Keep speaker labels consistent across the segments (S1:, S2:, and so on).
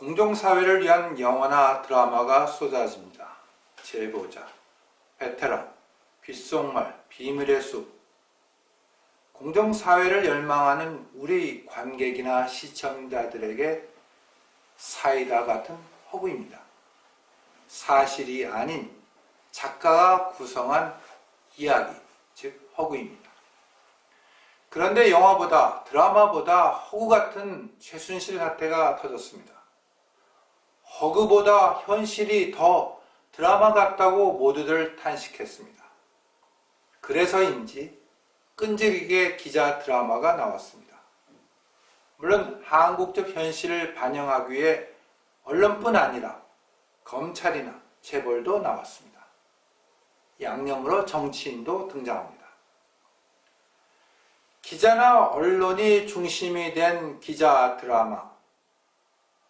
S1: 공동사회를 위한 영화나 드라마가 쏟아집니다. 제보자, 베테랑, 귓속말, 비밀의 숲. 공정사회를 열망하는 우리 관객이나 시청자들에게 사이다 같은 허구입니다. 사실이 아닌 작가가 구성한 이야기, 즉 허구입니다. 그런데 영화보다 드라마보다 허구 같은 최순실 사태가 터졌습니다. 허구보다 현실이 더 드라마 같다고 모두들 탄식했습니다. 그래서인지 끈질기게 기자 드라마가 나왔습니다. 물론 한국적 현실을 반영하기 위해 언론뿐 아니라 검찰이나 재벌도 나왔습니다. 양념으로 정치인도 등장합니다. 기자나 언론이 중심이 된 기자 드라마,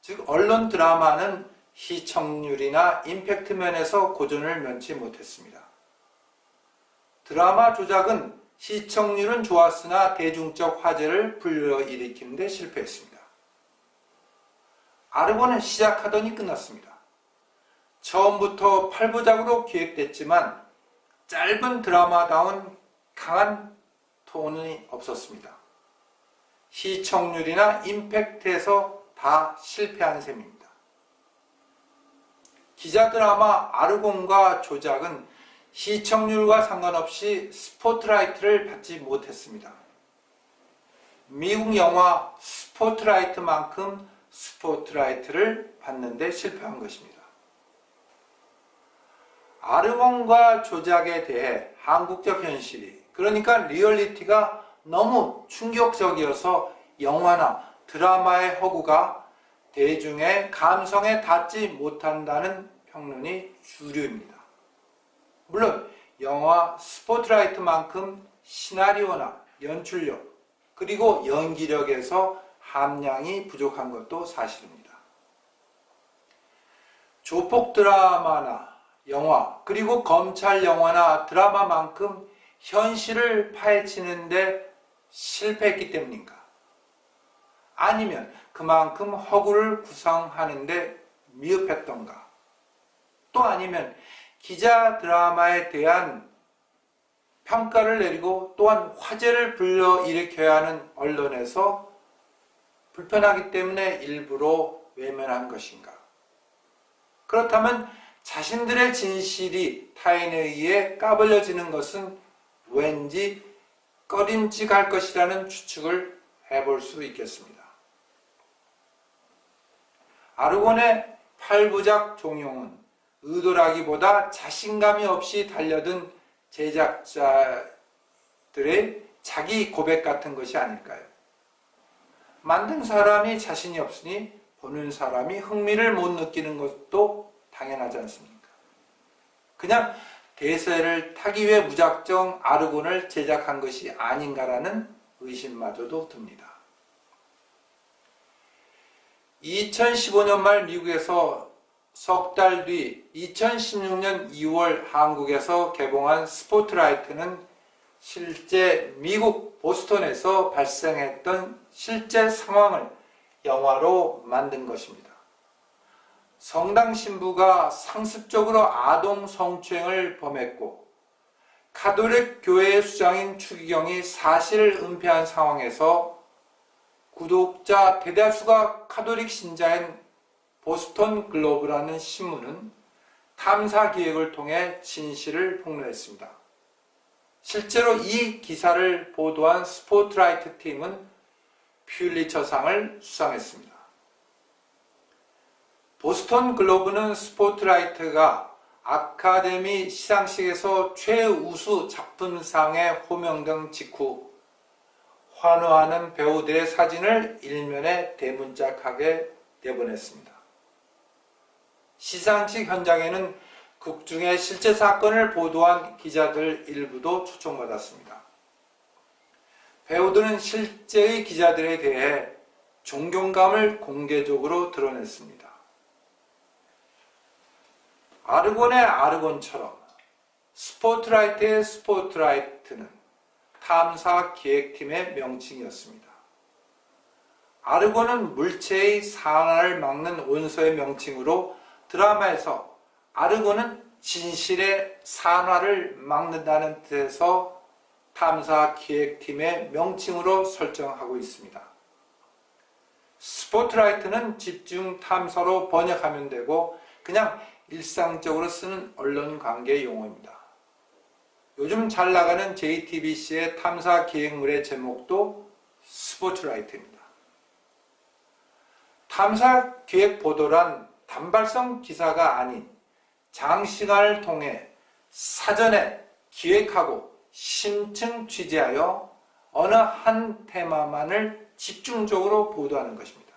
S1: 즉 언론 드라마는 시청률이나 임팩트 면에서 고전을 면치 못했습니다. 드라마 조작은 시청률은 좋았으나 대중적 화제를 불러일으키는 데 실패했습니다. 아르고는 시작하더니 끝났습니다. 처음부터 8부작으로 기획됐지만 짧은 드라마다운 강한 톤이 없었습니다. 시청률이나 임팩트에서 다 실패한 셈입니다. 기자 드라마 아르곤과 조작은 시청률과 상관없이 스포트라이트를 받지 못했습니다. 미국 영화 스포트라이트만큼 스포트라이트를 받는데 실패한 것입니다. 아르곤과 조작에 대해 한국적 현실이 그러니까 리얼리티가 너무 충격적이어서 영화나 드라마의 허구가 대중의 감성에 닿지 못한다는 평론이 주류입니다. 물론 영화 스포트라이트만큼 시나리오나 연출력 그리고 연기력에서 함량이 부족한 것도 사실입니다. 조폭 드라마나 영화 그리고 검찰 영화나 드라마만큼 현실을 파헤치는데 실패했기 때문인가? 아니면 그만큼 허구를 구성하는데 미흡했던가? 또 아니면 기자 드라마에 대한 평가를 내리고 또한 화제를 불러일으켜야 하는 언론에서 불편하기 때문에 일부러 외면한 것인가? 그렇다면 자신들의 진실이 타인에 의해 까발려지는 것은 왠지 꺼림직할 것이라는 추측을 해볼 수 있겠습니다. 아르곤의 팔부작 종용은 의도라기보다 자신감이 없이 달려든 제작자들의 자기 고백 같은 것이 아닐까요? 만든 사람이 자신이 없으니 보는 사람이 흥미를 못 느끼는 것도 당연하지 않습니까? 그냥 대세를 타기 위해 무작정 아르곤을 제작한 것이 아닌가라는 의심마저도 듭니다. 2015년 말 미국에서 석 달 뒤 2016년 2월 한국에서 개봉한 스포트라이트는 실제 미국 보스턴에서 발생했던 실제 상황을 영화로 만든 것입니다. 성당 신부가 상습적으로 아동 성추행을 범했고 카톨릭 교회의 수장인 추기경이 사실을 은폐한 상황에서 구독자 대다수가 카톨릭 신자인 보스턴 글로브라는 신문은 탐사 기획을 통해 진실을 폭로했습니다. 실제로 이 기사를 보도한 스포트라이트 팀은 퓰리처상을 수상했습니다. 보스턴 글로브는 스포트라이트가 아카데미 시상식에서 최우수 작품상에 호명된 직후 환호하는 배우들의 사진을 일면에 대문짝하게 내보냈습니다. 시상식 현장에는 극중의 실제 사건을 보도한 기자들 일부도 초청받았습니다. 배우들은 실제의 기자들에 대해 존경감을 공개적으로 드러냈습니다. 아르곤의 아르곤처럼 스포트라이트의 스포트라이트는 탐사 기획팀의 명칭이었습니다. 아르곤은 물체의 산화를 막는 원소의 명칭으로 드라마에서 아르곤은 진실의 산화를 막는다는 뜻에서 탐사 기획팀의 명칭으로 설정하고 있습니다. 스포트라이트는 집중 탐사로 번역하면 되고 그냥 일상적으로 쓰는 언론 관계 용어입니다. 요즘 잘 나가는 JTBC의 탐사 기획물의 제목도 스포트라이트입니다. 탐사 기획 보도란 단발성 기사가 아닌 장시간을 통해 사전에 기획하고 심층 취재하여 어느 한 테마만을 집중적으로 보도하는 것입니다.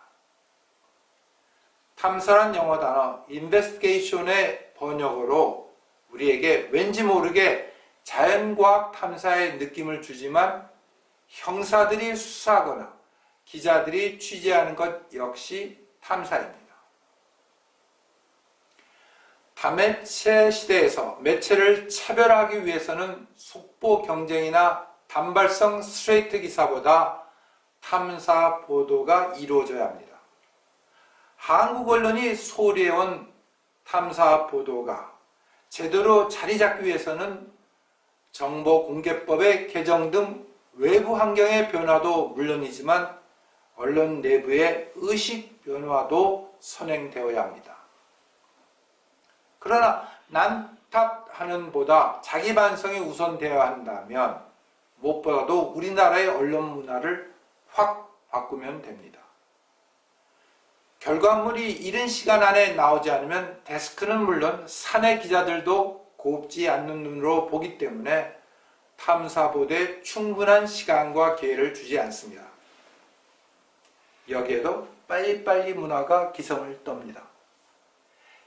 S1: 탐사란 영어 단어 investigation의 번역어로 우리에게 왠지 모르게 자연과학 탐사의 느낌을 주지만 형사들이 수사하거나 기자들이 취재하는 것 역시 탐사입니다. 다매체 시대에서 매체를 차별하기 위해서는 속보 경쟁이나 단발성 스트레이트 기사보다 탐사 보도가 이루어져야 합니다. 한국 언론이 소리해온 탐사 보도가 제대로 자리 잡기 위해서는 정보공개법의 개정 등 외부 환경의 변화도 물론이지만 언론 내부의 의식 변화도 선행되어야 합니다. 그러나 난탓하는 보다 자기 반성이 우선되어야 한다면 무엇보다도 우리나라의 언론 문화를 확 바꾸면 됩니다. 결과물이 이른 시간 안에 나오지 않으면 데스크는 물론 사내 기자들도 곱지 않는 눈으로 보기 때문에 탐사보도에 충분한 시간과 기회를 주지 않습니다. 여기에도 빨리빨리 문화가 기성을 떱니다.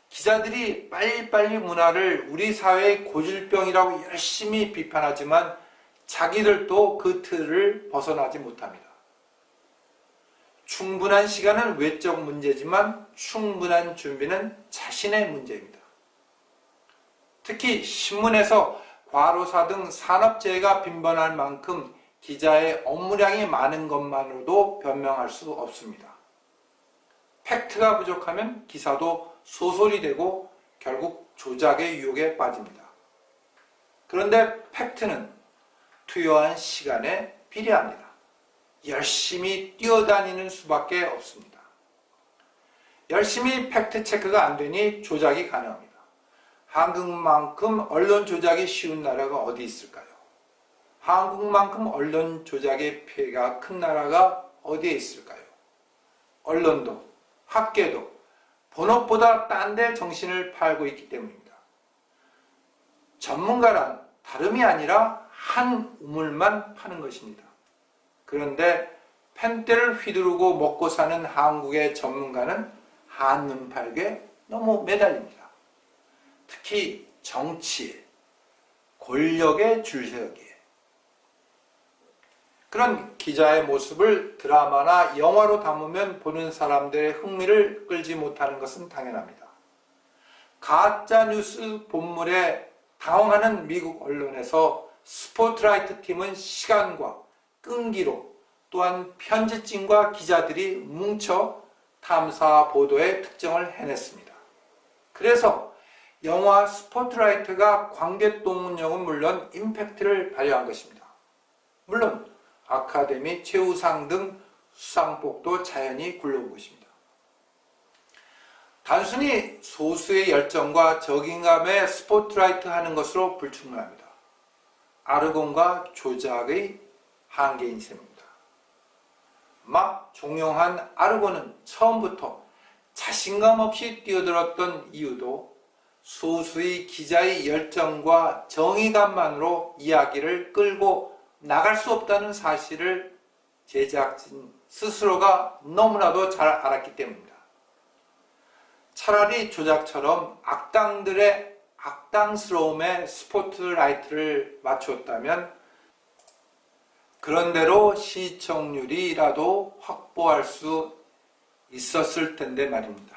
S1: 기자들이 빨리빨리 문화를 우리 사회의 고질병이라고 열심히 비판하지만 자기들도 그 틀을 벗어나지 못합니다. 충분한 시간은 외적 문제지만 충분한 준비는 자신의 문제입니다. 특히 신문에서 과로사 등 산업재해가 빈번할 만큼 기자의 업무량이 많은 것만으로도 변명할 수 없습니다. 팩트가 부족하면 기사도 소설이 되고 결국 조작의 유혹에 빠집니다. 그런데 팩트는 투여한 시간에 비례합니다. 열심히 뛰어다니는 수밖에 없습니다. 열심히 팩트 체크가 안 되니 조작이 가능합니다. 한국만큼 언론 조작이 쉬운 나라가 어디 있을까요? 한국만큼 언론 조작의 피해가 큰 나라가 어디에 있을까요? 언론도 학계도 본업보다 딴 데 정신을 팔고 있기 때문입니다. 전문가란 다름이 아니라 한 우물만 파는 것입니다. 그런데 펜대를 휘두르고 먹고 사는 한국의 전문가는 한눈 팔게 너무 매달립니다. 특히 정치에, 권력에 줄서기에. 그런 기자의 모습을 드라마나 영화로 담으면 보는 사람들의 흥미를 끌지 못하는 것은 당연합니다. 가짜 뉴스 본물에 당황하는 미국 언론에서 스포트라이트 팀은 시간과 끈기로 또한 편집진과 기자들이 뭉쳐 탐사 보도의 특정을 해냈습니다. 그래서 영화 스포트라이트가 관객동문역은 물론 임팩트를 발휘한 것입니다. 물론 아카데미 최우상 등 수상복도 자연히 굴러온 것입니다. 단순히 소수의 열정과 적응감에 스포트라이트 하는 것으로 불충분합니다. 아르곤과 조작의 한계인 셈입니다. 막 종용한 아르곤은 처음부터 자신감 없이 뛰어들었던 이유도 소수의 기자의 열정과 정의감만으로 이야기를 끌고 나갈 수 없다는 사실을 제작진 스스로가 너무나도 잘 알았기 때문입니다. 차라리 조작처럼 악당들의 악당스러움에 스포트라이트를 맞췄다면 그런대로 시청률이라도 확보할 수 있었을 텐데 말입니다.